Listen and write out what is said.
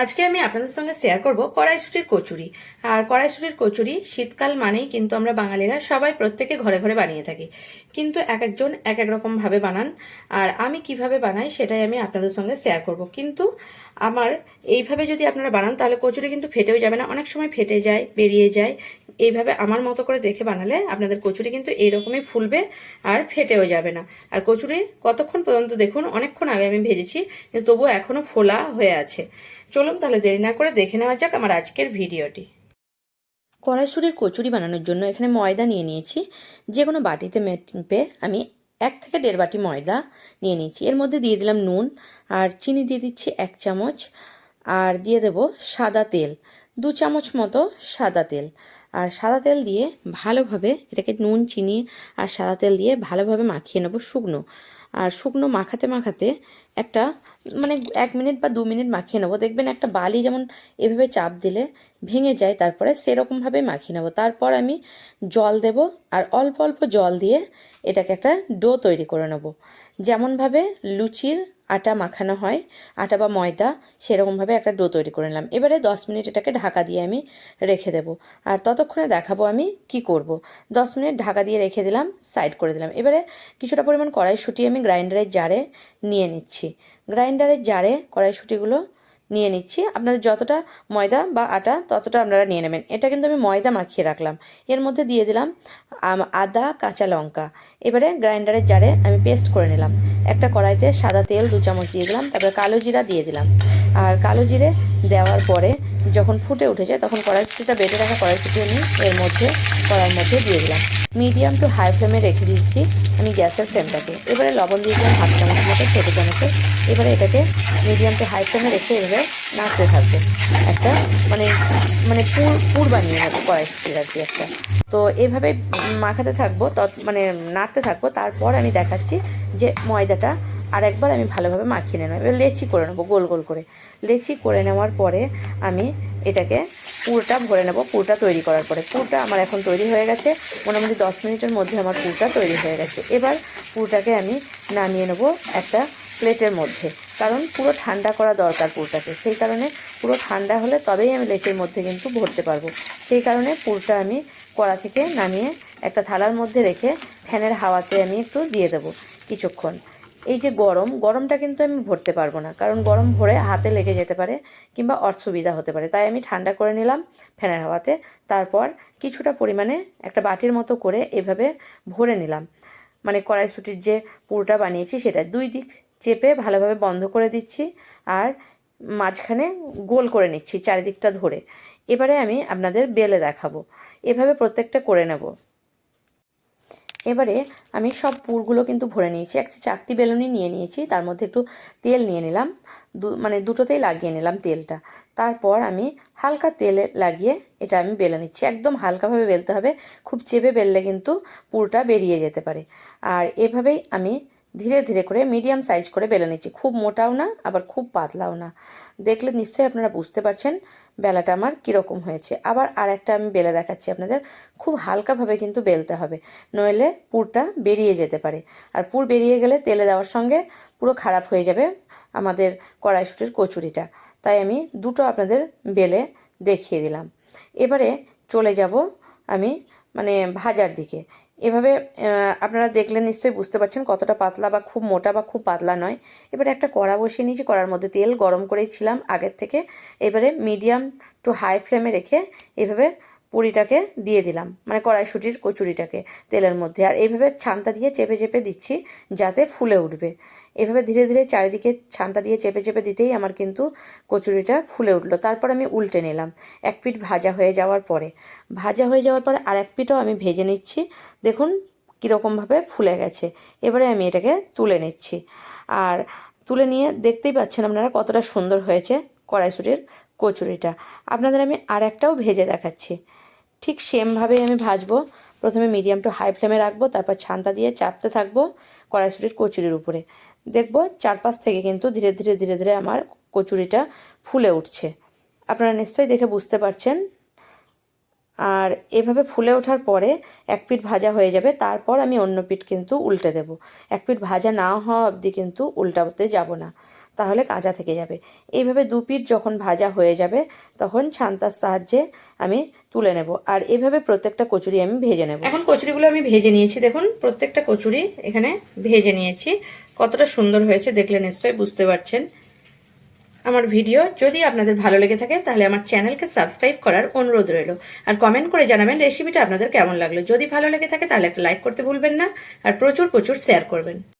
আজকে আমি আপনাদের সঙ্গে শেয়ার করব কড়াইশুটির কচুরি। আর কড়াইশুটির কচুরি শীতকাল মানেই কিন্তু আমরা বাঙালিরা সবাই প্রত্যেকে ঘরে ঘরে বানিয়ে থাকি। কিন্তু এক একজন এক এক রকম ভাবে বানান। আর আমি কীভাবে বানাই সেটাই আমি আপনাদের সঙ্গে শেয়ার করব। কিন্তু আমার এইভাবে যদি আপনারা বানান তাহলে কচুরি কিন্তু ফেটেও যাবে না। অনেক সময় ফেটে যায়, বেরিয়ে যায়। এইভাবে আমার মতো করে দেখে বানালে আপনাদের কচুরি কিন্তু এইরকমই ফুলবে আর ফেটেও যাবে না। আর কচুরি কতক্ষণ পর্যন্ত দেখুন, অনেকক্ষণ আগে আমি ভেজেছি, কিন্তু তবুও এখনও ফোলা হয়ে আছে। চলুন তাহলে দেরি না করে দেখে নেওয়া যাক আমার আজকের ভিডিওটি। কড়াইশুটির কচুরি বানানোর জন্য এখানে ময়দা নিয়ে নিয়েছি। যে কোনো বাটিতে মেপে আমি এক থেকে দেড় বাটি ময়দা নিয়ে নিয়েছি। এর মধ্যে দিয়ে দিলাম নুন আর চিনি দিয়ে দিচ্ছি এক চামচ আর দিয়ে দেব সাদা তেল, দু চামচ মতো সাদা তেল। আর সাদা তেল দিয়ে ভালোভাবে এটাকে নুন, চিনি আর সাদা তেল দিয়ে ভালোভাবে মাখিয়ে নেব শুকনো। আর শুকনো মাখাতে মাখাতে একটা মানে এক মিনিট বা দু মিনিট মাখিয়ে নেব। দেখবেন একটা বালি যেমন এভাবে চাপ দিলে ভেঙে যায়, তারপরে সেরকমভাবে মাখিয়ে নেব। তারপর আমি জল দেব আর অল্প অল্প জল দিয়ে এটাকে একটা ডো তৈরি করে নেব। যেমনভাবে লুচির আটা মাখানো হয়। আটা বা ময়দা সেরকমভাবে একটা ডো তৈরি করে নিলাম। এবারে দশ মিনিট এটাকে ঢাকা দিয়ে আমি রেখে দেব। আর ততক্ষণে দেখাবো আমি কি করব। দশ মিনিট ঢাকা দিয়ে রেখে দিলাম, সাইড করে দিলাম। এবারে কিছুটা পরিমাণ কড়াইশুঁটি আমি গ্রাইন্ডারের জারে নিয়ে নিচ্ছি। গ্রাইন্ডারের জারে কড়াইশুঁটিগুলো নিয়ে নিচ্ছি। আপনাদের যতটা ময়দা বা আটা ততটা আপনারা নিয়ে নেবেন। এটা কিন্তু আমি ময়দা মাখিয়ে রাখলাম। এর মধ্যে দিয়ে দিলাম আদা, কাঁচা লঙ্কা। এবারে গ্রাইন্ডারের জারে আমি পেস্ট করে নিলাম। একটা কড়াইতে সাদা তেল দু চামচ দিয়ে দিলাম। তারপরে কালো জিরা দিয়ে দিলাম। আর কালো জিরে দেওয়ার পরে যখন ফুটে উঠেছে তখন কড়াইশুটিটা বেটে রাখা কড়াইশুটি আমি এর মধ্যে, কড়াইয়ের মধ্যে দিয়ে দিলাম। মিডিয়াম টু হাই ফ্লেমে রেখে দিচ্ছি আমি গ্যাসের ফ্লেমটাকে। এবারে লবণ দিয়ে দিলাম হাফ চামচ মতো ছোটো চামচে। এবারে এটাকে মিডিয়াম টু হাই ফ্লেমে রেখে এভাবে নাড়তে থাকবে। একটা মানে মানে পুর পুর বানিয়ে নেব কড়াইশুটির আর কি একটা। তো এভাবে মাখাতে থাকব তত মানে নাড়তে থাকব। তারপর আমি দেখাচ্ছি যে ময়দাটা আর একবার আমি ভালোভাবে মাখিয়ে নেব। এবার লেচি করে নেব, গোল গোল করে। লেচি করে নেওয়ার পরে আমি এটাকে পুরটা ভরে নেব, পুরটা তৈরি করার পরে। পুরটা আমার এখন তৈরি হয়ে গেছে, মোটামুটি দশ মিনিটের মধ্যে আমার পুরটা তৈরি হয়ে গেছে। এবার পুরটাকে আমি নামিয়ে নেব একটা প্লেটের মধ্যে, কারণ পুরো ঠান্ডা করা দরকার পুরটাকে। সেই কারণে পুরো ঠান্ডা হলে তবেই আমি লেচের মধ্যে কিন্তু ভরতে পারব। সেই কারণে পুরটা আমি কড়া থেকে নামিয়ে একটা থালার মধ্যে রেখে ফ্যানের হাওয়াতে আমি একটু দিয়ে দেবো কিছুক্ষণ। এই যে গরম, গরমটা কিন্তু আমি ভরতে পারব না। কারণ গরম ভরে হাতে লেগে যেতে পারে কিংবা অসুবিধা হতে পারে। তাই আমি ঠান্ডা করে নিলাম ফ্যানের হাওয়াতে। তারপর কিছুটা পরিমাণে একটা বাটির মতো করে এভাবে ভরে নিলাম। মানে কড়াইশুটির যে পুরোটা বানিয়েছি সেটা দুই দিক চেপে ভালোভাবে বন্ধ করে দিচ্ছি আর মাঝখানে গোল করে নিচ্ছি চারিদিকটা ধরে। এবারে আমি আপনাদের বেলে দেখাবো। এভাবে প্রত্যেকটা করে নেব। এবারে আমি সব পুরগুলো কিন্তু ভরে নিয়েছি। একটা চাকতি বেলুনি নিয়ে নিয়েছি, তার মধ্যে একটু তেল নিয়ে নিলাম। দু মানে দুটোতেই লাগিয়ে নিলাম তেলটা। তারপর আমি হালকা তেলে লাগিয়ে এটা আমি বেলে নিচ্ছি। একদম হালকাভাবে বেলতে হবে, খুব চেপে বেললে কিন্তু পুরটা বেরিয়ে যেতে পারে। আর এভাবেই আমি ধীরে ধীরে করে মিডিয়াম সাইজ করে বেলে নিচ্ছি। খুব মোটাও না, আবার খুব পাতলাও না। দেখলে নিশ্চয়ই আপনারা বুঝতে পারছেন বেলাটা আমার কীরকম হয়েছে। আবার আর একটা আমি বেলে দেখাচ্ছি আপনাদের। খুব হালকাভাবে কিন্তু বেলতে হবে, নইলে পুরটা বেরিয়ে যেতে পারে। আর পুর বেরিয়ে গেলে তেলে দেওয়ার সঙ্গে পুরো খারাপ হয়ে যাবে আমাদের কড়াইশুটির কচুরিটা। তাই আমি দুটো আপনাদের বেলে দেখিয়ে দিলাম। এবারে চলে যাব আমি মানে ভাজার দিকে। এভাবে আপনারা দেখলে নিশ্চয়ই বুঝতে পারছেন কতটা পাতলা বা খুব মোটা বা খুব পাতলা নয়। এবারে একটা কড়া বসিয়ে নিয়েছি, কড়ার মধ্যে তেল গরম করেছিলাম আগের থেকে। এবারে মিডিয়াম টু হাই ফ্লেমে রেখে এভাবে পুরিটাকে দিয়ে দিলাম মানে কড়াইশুটির কচুরিটাকে তেলের মধ্যে। আর এইভাবে ছান্তা দিয়ে চেপে চেপে দিচ্ছি যাতে ফুলে উঠবে। এভাবে ধীরে ধীরে চারিদিকে ছান্তা দিয়ে চেপে চেপে দিতেই আমার কিন্তু কচুরিটা ফুলে উঠল। তারপর আমি উল্টে নিলাম, এক পিঠ ভাজা হয়ে যাওয়ার পরে। ভাজা হয়ে যাওয়ার পরে আর এক পিঠও আমি ভেজে নিচ্ছি। দেখুন কীরকমভাবে ফুলে গেছে। এবারে আমি এটাকে তুলে নিচ্ছি। আর তুলে নিয়ে দেখতেই পাচ্ছেন আপনারা কতটা সুন্দর হয়েছে কড়াইশুটির কচুরিটা। আপনাদের আমি আর একটাও ভেজে দেখাচ্ছি। ঠিক সেমভাবেই আমি ভাজবো। প্রথমে মিডিয়াম টু হাই ফ্লেমে রাখব, তারপর ছান্তা দিয়ে চাপতে থাকব কড়াইশুটির কচুরির উপরে। দেখব চারপাশ থেকে কিন্তু ধীরে ধীরে ধীরে ধীরে আমার কচুরিটা ফুলে উঠছে। আপনারা নিশ্চয়ই দেখে বুঝতে পারছেন। আর এভাবে ফুলে ওঠার পরে এক পিঠ ভাজা হয়ে যাবে, তারপর আমি অন্য পিঠ কিন্তু উল্টে দেব। এক পিঠ ভাজা না হওয়া অবধি কিন্তু উল্টাতে যাব না। তাহলে কাঁচা থেকে যাবে। এইভাবে দু পিঠ যখন ভাজা হয়ে যাবে, তখন ছান্তার সাহায্যে আমি তুলে নেব। আর এভাবে প্রত্যেকটা কচুরি আমি ভেজে নেব। এখন কচুরিগুলো আমি ভেজে নিয়েছি। দেখুন, প্রত্যেকটা কচুরি এখানে ভেজে নিয়েছি। কতটা সুন্দর হয়েছে দেখলে নিশ্চয়ই বুঝতে পারছেন। আমার ভিডিও যদি আপনাদের ভালো লেগে থাকে, তাহলে আমার চ্যানেলকে সাবস্ক্রাইব করার অনুরোধ রইল। আর কমেন্ট করে জানাবেন রেসিপিটা আপনাদের কেমন লাগল। যদি ভালো লেগে থাকে, তাহলে একটা লাইক করতে ভুলবেন না। আর প্রচুর প্রচুর শেয়ার করবেন।